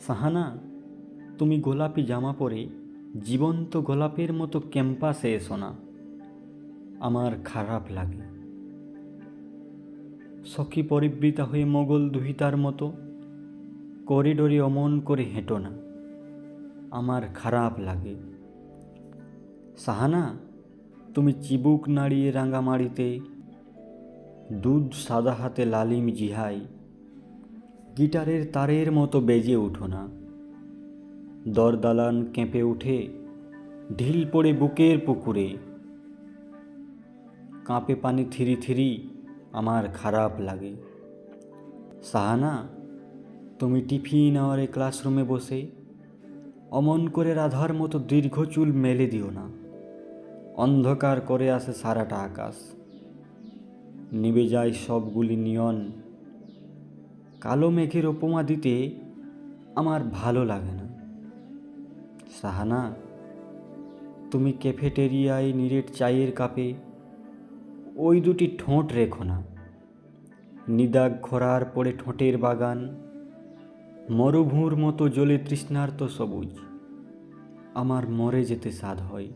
সাহানা, তুমি গোলাপি জামা পরে জীবন্ত গোলাপের মতো ক্যাম্পাসে এসো না। আমার খারাপ লাগে। সখী পরিবৃতা হয়ে মোগল দুহিতার মতো করিডোরে অমন করে হেঁটো না। আমার খারাপ লাগে। সাহানা, তুমি চিবুক নাড়িয়ে রাঙামাড়িতে দুধ সাদা হাতে লালিম জিহাই গিটারের তারের মতো বেজে উঠো না। দরদালান কেঁপে উঠে ঢিল পড়ে বুকের পুকুরে। কাঁপে পানি থিরি থিরি আমার খারাপ লাগে। সাহানা, তুমি টিফিন আওয়ারে ক্লাসরুমে বসে, অমন করে রাধার মতো দীর্ঘ চুল মেলে দিও না। অন্ধকার করে আসে সারাটা আকাশ। নিবে যায় সবগুলি নিয়ন কালো মেঘের উপমা দিতে আমার ভালো লাগে না। সাহানা, তুমি ক্যাফেটেরিয়ায় নিরেট চায়ের কাপে ওই দুটি ঠোঁট রেখো না। নিদাগ খরার পড়ে ঠোঁটের বাগান মরুভূর মতো জলে তৃষ্ণার্ত সবুজ। আমার মরে যেতে সাধ হয়।